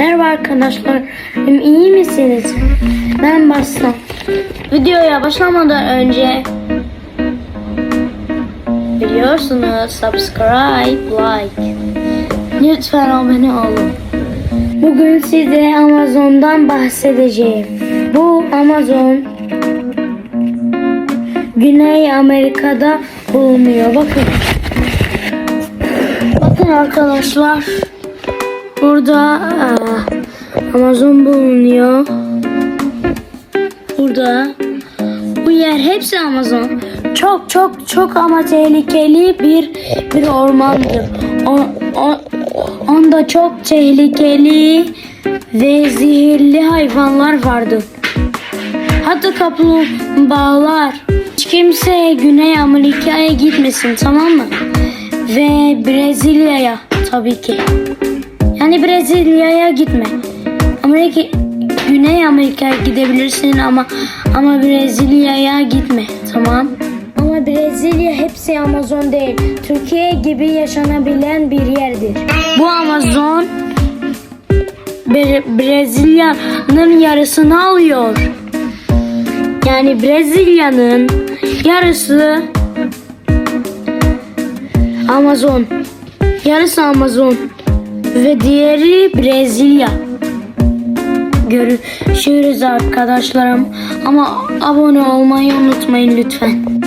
Merhaba arkadaşlar. İyi misiniz? Ben Baslam. Videoya başlamadan önce biliyorsunuz subscribe, like. Lütfen abone olun. Bugün size Amazon'dan bahsedeceğim. Bu Amazon Güney Amerika'da bulunuyor. Bakın. Bakın arkadaşlar. Burada aa, Amazon bulunuyor. Burada bu yer hepsi Amazon. Çok çok çok ama tehlikeli bir bir ormandır. O, o, onda çok tehlikeli ve zehirli hayvanlar vardır. Hatta kaplumbağalar. Hiç kimse Güney Amerika'ya gitmesin tamam mı? Ve Brezilya'ya tabii ki. Yani Brezilya'ya gitme. Amerika Güney Amerika'ya gidebilirsin ama ama Brezilya'ya gitme. Tamam? Ama Brezilya hepsi Amazon değil. Türkiye gibi yaşanabilen bir yerdir. Bu Amazon Bre- Brezilya'nın yarısını alıyor. Yani Brezilya'nın yarısı Amazon. Yarısı Amazon ve diğeri Brezilya. Görüşürüz arkadaşlarım ama abone olmayı unutmayın lütfen.